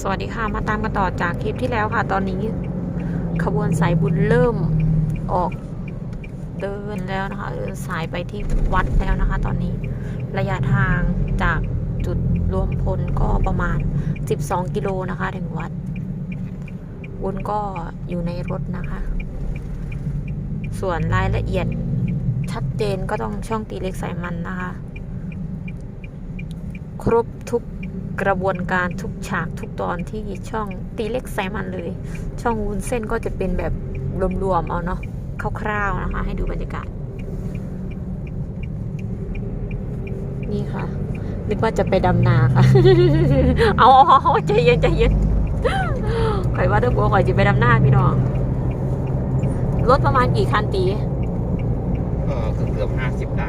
สวัสดีค่ะ มาตามกันต่อจากคลิปที่แล้วค่ะ ตอนนี้ ขบวนสายบุญเริ่มออกเดินแล้วนะคะเดินสายไปที่วัดแล้วนะคะ ตอนนี้ระยะทางจากจุดรวมพลก็ประมาณ 12 กิโลนะคะ ถึงวัดวุ้นก็อยู่ในรถนะคะ ส่วนรายละเอียดชัดเจนก็ต้องช่องตีเล็กสายมันนะคะ ครบทุก กระบวนการทุกฉากทุกตอนที่ช่องตีเล็กไซมันเลย ช่องวุ้นเส้นก็จะเป็นแบบรวมๆเอาเนาะคร่าวๆนะคะ ให้ดูบรรยากาศ นี่ค่ะ นึกว่าจะไปดำนาค่ะ เอาเอาใจเย็นใจเย็นข่อยว่าถ้าบัวข่อยจะไปดำนาพี่น้อง รถประมาณกี่คันตีก็เกือบเกือบห้าสิบได้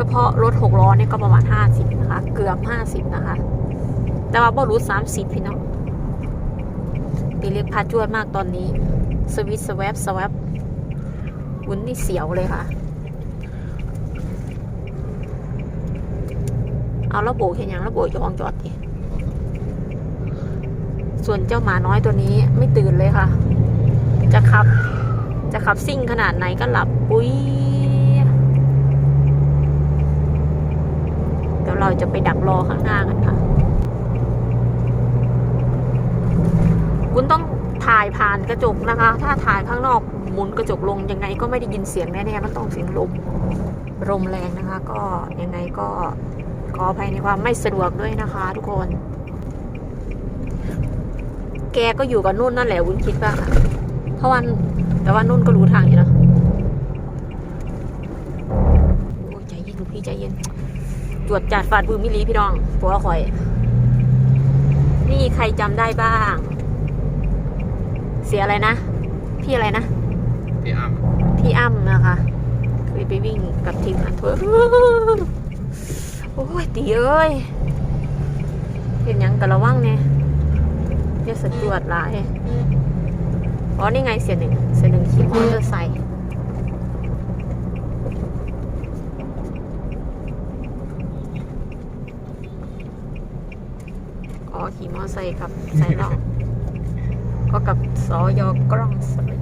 เฉพาะรถหกล้อเนี่ยก็ประมาณ50นะคะ เกือบ50นะคะ แต่ว่าบอรู30พี่น้องตีเล็กพาจวดมากตอนนี้ สวิตสวปสวปวุ้นนี่เสียวเลยค่ะ เอาแล้วโบกเห็นยังแล้วโบกจะอองจอดดิส่วนเจ้าหมาน้อยตัวนี้ไม่ตื่นเลยค่ะ จะขับ จะขับซิ่งขนาดไหนก็หลับปุ้ย เราจะไปดักรอข้างหน้ากันค่ะ คุณต้องถ่ายผ่านกระจกนะคะ ถ้าถ่ายข้างนอกหมุนกระจกลงยังไงก็ไม่ได้ยินเสียงแน่ๆมันต้องเสียงลมลมแรงนะคะ ก็ยังไงก็ขออภัยในความไม่สะดวกด้วยนะคะ ทุกคน แกก็อยู่กับนุ่นนั่นแหละวุ้นคิดว่าเพราะวันแต่ว่านุ่นก็รู้ทางอยู่นะโอ้ใจเย็นลูกพี่ใจเย็น ตรวจจัดฟาดบือมิลีพี่น้องปัวข่อย นี่ใครจำได้บ้าง เสียอะไรนะ พี่อะไรนะ พี่อ้ำพี่อ้ำนะคะเคยไปวิ่งกับทีมงานเพื่อโอ้ยตีเอ้ยเห็นหยังกะระวังเนี่ยอย่าสะจวดหลายอ๋อนี่ไงเสียหนึ่งเสียหนึ่งขี่มอเตอร์ไซค์ อ๋อขี่มอไซค์ครับใส่ล่อง ก็กับสอยกล้องสลิ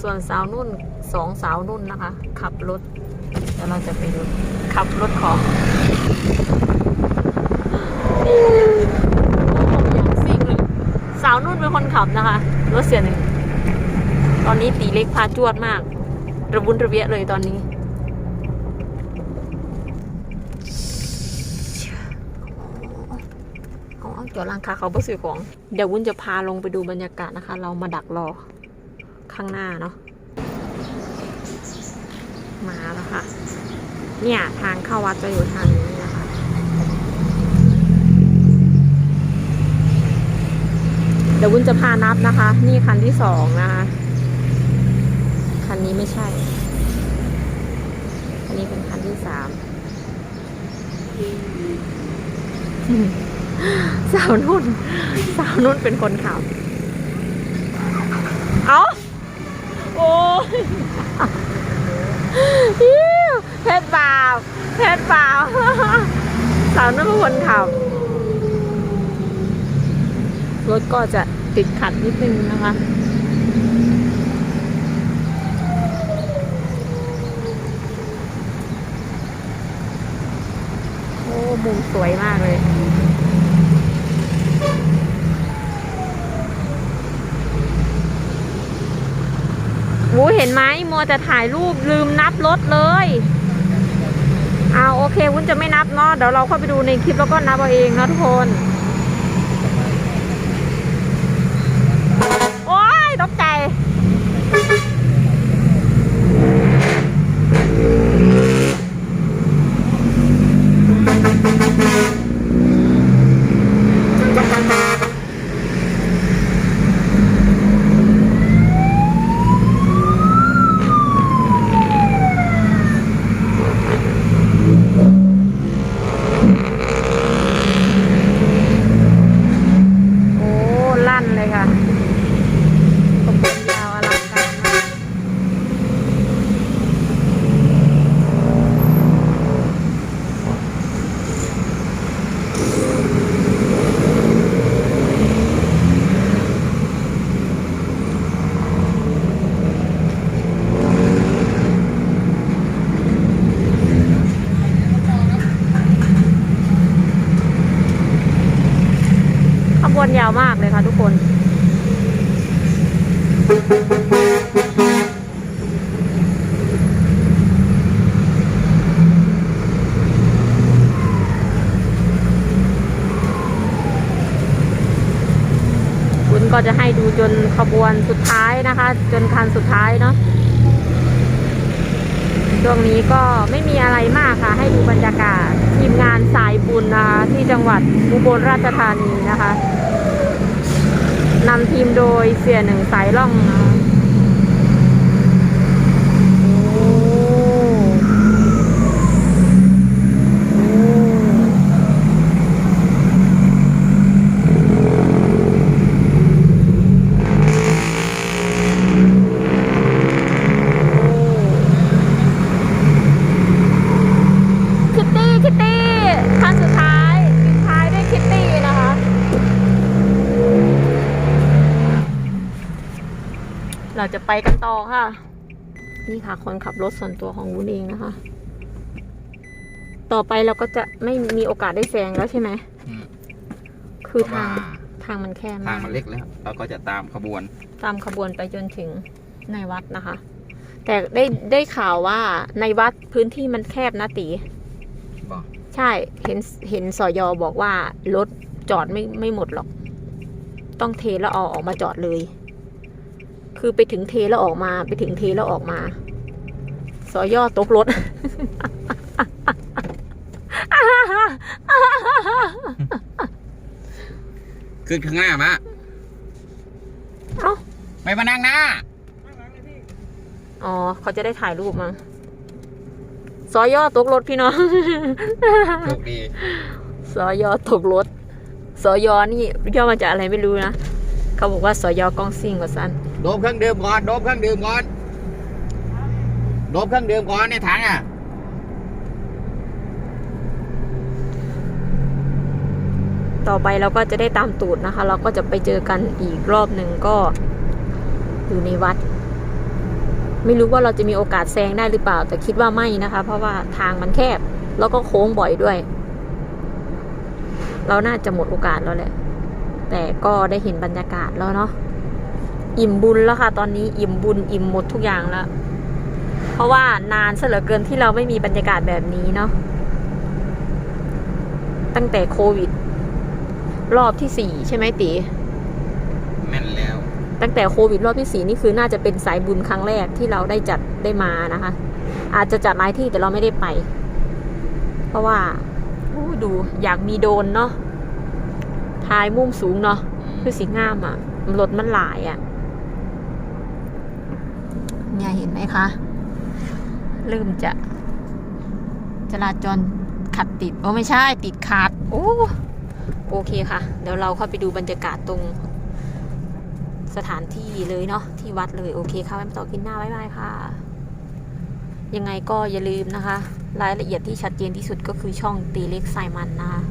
ส่วนสาวนุ่นสองสาวนุ่นนะคะ ขับรถเดี๋ยวเราจะไปดูขับรถของอย่างซิ่งเลยสาวนุ่นเป็นคนขับนะคะรถเสียหนึ่ง ตอนนี้ตีเล็กพาจวดมาก ระบุนระเบียเลยตอนนี้ เอาเอดี๋ยวร้านค้าเขาไปซื้อของ เดี๋ยววุ้นจะพาลงไปดูบรรยากาศนะคะ เรามาดักรอข้างหน้าเนาะ มาแล้วค่ะ เนี่ยทางเข้าวัดจะอยู่ทางนี้นะคะ เดี๋ยววุ้นจะพานับนะคะ นี่คันที่สองนะคะ คันนี้ไม่ใช่ คันนี้เป็นคันที่สาม สาวนุ่น สาวนุ่นเป็นคนขับ เอาโอ้ยอิ๊วเพชรบาเพชรบาสาวนุ่นเป็นคนขับ รถก็จะติดขัดนิดนึงนะคะโอ้มุมสวยมากเลย วูเห็นไหมมัวแต่ถ่ายรูปลืมนับรถเลยเอาโอเควุ้นจะไม่นับเนาะเดี๋ยวเราเข้าไปดูในคลิปแล้วก็นับเอาเองเนาะทุกคน โอ้ยตกใจ โวนยาวมากเลยค่ะทุกคนคุณก็จะให้ดูจนขบวนสุดท้ายนะคะ จนคันสุดท้ายเนาะช่วงนี้ก็ไม่มีอะไรมากค่ะ ให้ดูบรรยากาศทีมงานสายบุญนะคะที่จังหวัดอุบลราชธานีนะคะ นำทีมโดยเสียหนึ่งสายล่องนะคะโอ้โอ้คิตตี้ คิตตี้คันสุดท้ายปิดท้ายด้วยคิตตี้นะคะ เราจะไปกันต่อค่ะ นี่ค่ะ คนขับรถส่วนตัวของวุ้นเองนะคะ ต่อไปเราก็จะไม่มีโอกาสได้แซงแล้วใช่ไหม อืมคือทางเพราะว่าทางมันแคบทางมากมันเล็กแล้ว เราก็จะตามขบวน ตามขบวนไปจนถึงในวัดนะคะ แต่ได้ได้ข่าวว่าในวัดพื้นที่มันแคบนะตีบอก ใช่เห็นเห็นสอยอบอกว่ารถจอดไม่ไม่หมดหรอก ต้องเทแล้วเอาออกมาจอดเลย คือไปถึงเทแล้วออกมา ไปถึงเทแล้วออกมา สอยอตกรถขึ้นข้างหน้ามาเอ้าไม่มานั่งหน้า อ๋อ เขาจะได้ถ่ายรูปมั้งสอยอตกรถพี่น้องโชคดีสอยอตกรถสอยอนี่ย่อมาจากอะไรไม่รู้นะ เขาบอกว่าสอยอกล้องซิ่งกว่าสั้นโดมเครื่องดื่มก่อนโดมเครื่องดื่มก่อนโดมเครื่องดื่มก่อนในถังอะต่อไปเราก็จะได้ตามตูดนะคะ เราก็จะไปเจอกันอีกรอบหนึ่งก็อยู่ในวัด ไม่รู้ว่าเราจะมีโอกาสแซงได้หรือเปล่า แต่คิดว่าไม่นะคะ เพราะว่าทางมันแคบ แล้วก็โค้งบ่อยด้วย เราน่าจะหมดโอกาสแล้วแหละ แต่ก็ได้เห็นบรรยากาศแล้วเนาะอิ่มบุญแล้วค่ะ ตอนนี้อิ่มบุญอิ่มหมดทุกอย่างแล้ว เพราะว่านานซะเหลือเกินที่เราไม่มีบรรยากาศแบบนี้เนาะตั้งแต่โควิด รอบที่สี่ใช่ไหมตีแม่นแล้ว ตั้งแต่โควิดรอบที่สี่นี่คือน่าจะเป็นสายบุญครั้งแรกที่เราได้จัดได้มานะคะ อาจจะจัดหลายที่แต่เราไม่ได้ไป เพราะว่าอู้ดูอยากมีโดรนเนาะ ถ่ายมุมสูงเนาะคือสีงามอะ่ะรถมันหลายอะ่ะเนี่ยเห็นไหมคะเริ่มจะ จราจรขัดติด โอ้ไม่ใช่ ติดขาด โอ้โอเคค่ะ เดี๋ยวเราเข้าไปดูบรรยากาศตรง สถานที่เลยเนาะที่วัดเลยโอเคค่ะแม่ต่อกินหน้าบ๊ายบายค่ะ ยังไงก็อย่าลืมนะคะ รายละเอียดที่ชัดเจนที่สุดก็คือช่องตีเล็กไซมันนะคะ